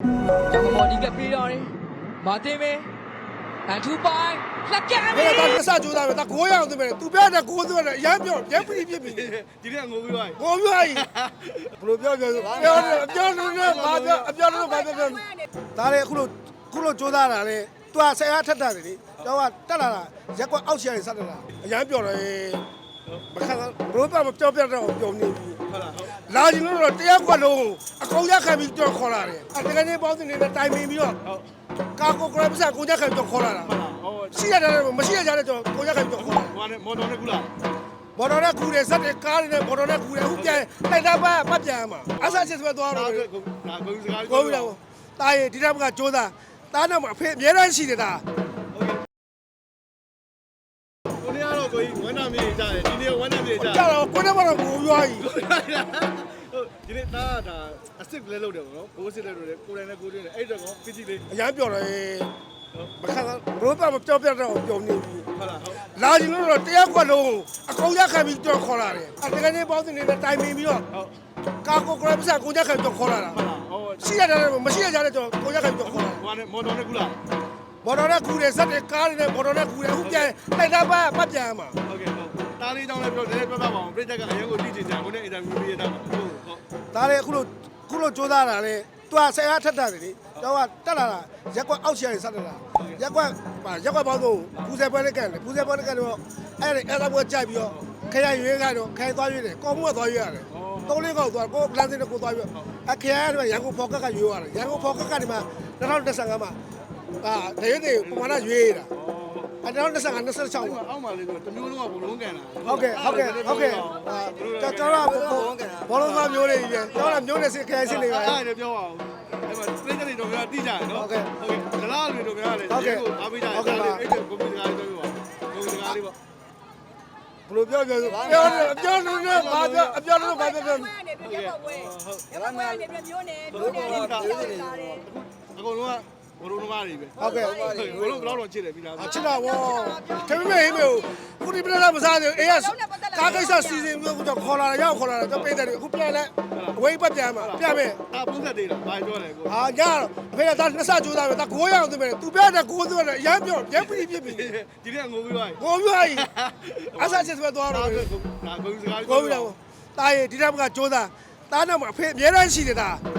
ကျောင်းပေါ်ဒီကပြီးတော့တယ်မာတင်ပဲအန်ထူပိုင်းလက်ကန်ဘယ်တော့ကစားကြိုးစားပဲဒါ9ရောက်သွင်းမယ်သူပြောတဲ့9သွင်းတယ်အရမ်းပြောရမ်းပြီးပြစ်ပြီဒီနေ့ငိုပြီးသွားပြီကိုပြောရင်ဘလို့ပြောပြောပြောတယ်အပြောလို့နဲ့ဘာပြောအပြောလို့ဘာပြောပြောဒါလေအခုလို့အခုလို့ကြိုးစားတာလေသူကဆယ်အားထက်တာလေတော့ကတက်လာတာရက်ကွက်အောက်ချရစတက်လာအရမ်းပြောတယ်မခါဘလို့ပြောပြောပြောတော့ပြောနေပြီဟုတ် လားဟုတ်လာကြည့်လို့တော့တရားကွက်လုံးအကောင်ရခံပြီးတော့ခေါ်လာတယ်အတကယ်ကြီးပေါင်းတင်နေတဲ့တိုင်ပင်ပြီးတော့ဟုတ်ကာကိုကရပစကိုကြခံပြီးတော့ခေါ်လာတာဟုတ်လားဟောရှိရတယ်မရှိရကြတဲ့တော့ကိုကြခံပြီးတော့ခေါ်လာဟိုကနေမော်တော်နဲ့ကူလာဘော်တော်နဲ့ကူတယ်ဇက်တွေကားတွေနဲ့ဘော်တော်နဲ့ကူတယ်အခုပြန်တိုက်တာပါမပြန်မှာအဆာချစ်စပဲသွားဒါတော့ကဒါကိုစကားကိုပြီတော့တားရဒီတော့ကကြိုးစားတားတော့အဖေအများတန်းရှိတယ်ဒါ ဝမ်းနာမြေကြတယ်ဒီနေ့ဝမ်းနာမြေကြကြတော့ကိုနဲ့မတော့ကိုရွာကြီးဟုတ်ဒီနေ့ဒါဒါအစ်စ်လည်းလုပ်တယ်ပေါ့နော်ဘိုးစစ်လည်းလုပ်တယ်ကိုယ်တိုင်လည်းကိုယ်တွင်းတယ်အဲ့တော့ကောပစ္စည်းလေးအရမ်းပြောတယ်မခါဘလို့တော့ပြောပြတော့ပြောနေပြီဟုတ်လားဟုတ်လာကြည့်လို့တော့တရားကွက်လုံးအကောင်ရခံပြီးတော့ခေါ်လာတယ်အတကယ်ကြီးပေါင်းတင်နေတဲ့တိုင်ပင်ပြီးတော့ဟုတ်ကာကိုကရပစကိုကြခံပြီးတော့ခေါ်လာတာဟုတ်လားဟောရှိရတယ်မရှိရကြတဲ့တော့ကိုကြခံပြီးတော့ခေါ်လာဟိုကနေမော်တော်နဲ့ကူလာ ဘော်တော်နဲ့ကူတယ်ဇက်တွေကားတွေနဲ့ဘော်တော်နဲ့ကူတယ်အခုပြန်တိုက်တာပါမပြန်မှာဟုတ်ကဲ့ဟုတ်တားလေးကြောင့်လည်းပြောတယ်ပြောပြပါအောင်ပြိတ္တကအရင်ကိုကြည့်ချင်ကြကိုနဲ့အင်တာဗျူးပေးရတာဟုတ်ဟုတ်ဒါလေအခုလို့အခုလို့ကြိုးစားတာလေသူကဆယ်အားထက်တာလေတော့ကတက်လာတာရက်ကွက်အောက်ချရစတက်လာရက်ကွက်ပါရက်ကွက်ပေါင်းဆုံးပူဇေပွဲလေးကန်တယ်ပူဇေပွဲလေးကန်တော့အဲ့ဒီအဲ့ဒါပွဲကြိုက်ပြီးတော့ခရရွေးကတော့ခရသွားရွေးတယ်ကောင်းမှုကသွားရွေးရတယ်သုံးလေးကောက်သွားကိုပလန်စင်းကိုသွားရွေးအခရကတော့ရန်ကုန်ဖော်ကက်ကရွေးရတယ်ရန်ကုန်ဖော်ကက်ကဒီမှာ2015မှာ အာတရေတွေပမာဏရွေးတာအဲ့2025 26မှာအောက်မှာလေးကတမျိုးလုံးကဘလုံးကန်တာဟုတ်ကဲ့ဟုတ်ကဲ့ဟုတ်ကဲ့အာကျွန်တော်ဘောလုံးသားမျိုးတွေကြီးပြန်ကျွန်တော်မျိုးနဲ့စစ်ခဲစစ်နေပါအဲ့ဒါလည်းပြောပါဦးအဲ့မှာပြိတ္တတွေတော့များတိကြတယ်နော်ဟုတ်ကဲ့ဟုတ်ကဲ့ဒလားတွေတော့များလေဟုတ်ကဲ့ကိုအားပေးကြတယ်ဟုတ်ကဲ့ပါအဲ့ဒါကိုကွန်ပျူတာလေးပြောပြပါကွန်ပျူတာလေးပေါ့ဘလို့ပြောပြောပြောပြောလို့နဲ့ဘာပြောအပြောလို့ဘာပြောပြောနေပြပြပေါ့ဝဲရမမနေပြမျိုးနေမျိုးနေလေးပြောင်းလာတယ်အကုန်လုံးက ဘလုံးလုံးကားတွေပဲဟုတ်ကဲ့ဘလုံးဘလောက်တော့ချစ်တယ်ပြီးလားချစ်တာဗောတမမေဟိမေကိုဒီပြလာမစားသေးအေးကားကိစ္စစီစဉ်ပြီးတော့ခေါ်လာရောက်ခေါ်လာတော့ပိတ်တယ်အခုပြန်လဲအဝေးပတ်ပြန်မှာပြန်မယ်အာပုံသက်သေးလားဘာပြောလဲကိုအာညအဖေကဒါနှစ်ဆကြိုးစားပဲဒါ9ရောက်သွင်းမယ်သူပြောတဲ့9သွင်းတယ်အရမ်းပြောရမ်းပြီးပြစ်ပြီဒီနေ့ငိုပြီးသွားပြီကိုပြောကြီးအဆာချစ်စပဲသွားဒါတော့ကဒါကိုစကားကိုပြီတော့တားရဒီတော့ကကြိုးစားတားတော့အဖေအများတန်းရှိတယ်ဒါဟ